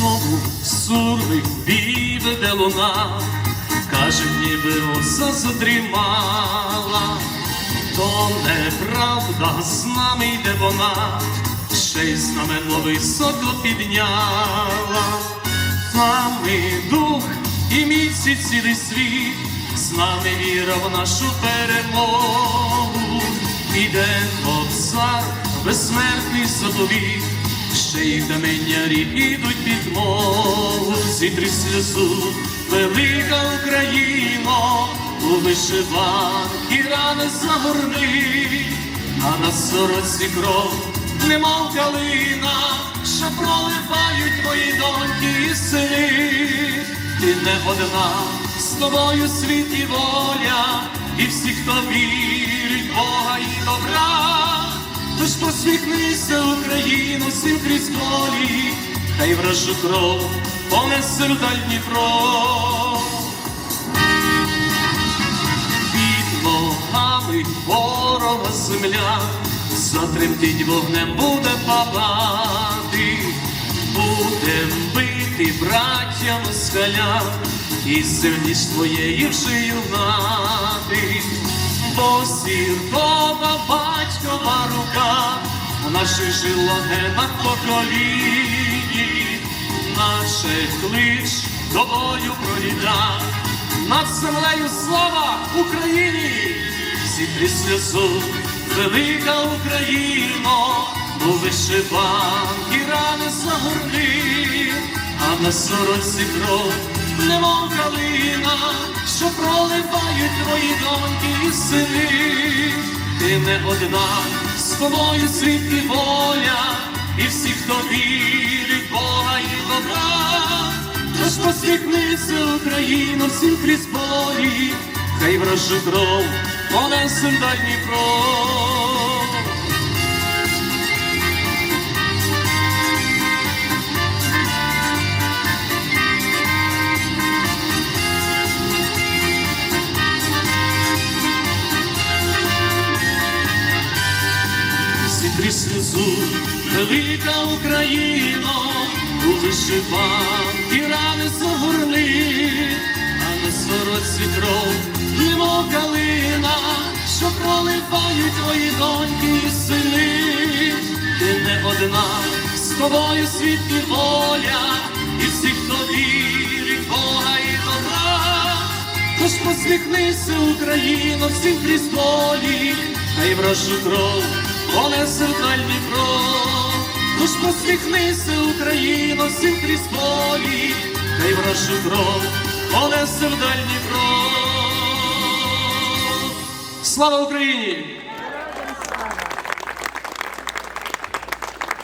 знову сурми віведе луна, каже, ніби оса задрімала, то неправда, з нами йде вона, ще й знамено високо підняла. Нами дух і місяць цілий світ, з нами віра в нашу перемогу. Іде кобзар, безсмертний садовік, й каменярі ідуть під мову, зітри сльозу, велика Україно, у вишиванки рани загорни, а на сороці кров, немов калина, що проливають твої доньки і сини. Ти не одна, з тобою світ і воля, і всі, хто вірить Бога і добра. Тож посміхнися, Україно, всім крізь колі, хай вражу кров понесе вдаль Дніпро. Під ногами ворога земля, затремтить вогнем буде палати, будем бити браття москаля, і сильніш твоєї вже юнати, бо сіркова батькова рука в наших жилах генах поколінні, наше клич до бою проліта, над землею слава Україні, всі три сльозу, велика Україно, у вишиванки рани загорни, а на сороці кров, немов калина, що проливають твої доньки і сини. Ти не одна, з тобою світ і воля, і всі, хто вірить Бога і добра. Тож посміхнися, Україну всім крізь полі, хай вражу кров, понесе дальній Дніпро. Сітрі велика Україно, у вишиванки рани загорни, а на сороці кров, немов калина, що проливають твої доньки і сини. Ти не одна, з тобою світ і воля, і всі, хто вірить Бога і добра. Тож посміхнися, Україно, всім крізь долі, хай вражу кров, понесе зеркаль вітро, Тож посміхнися, Україно, всім крізь та й вражу кров, понесе вдаль Дніпро. Слава Україні!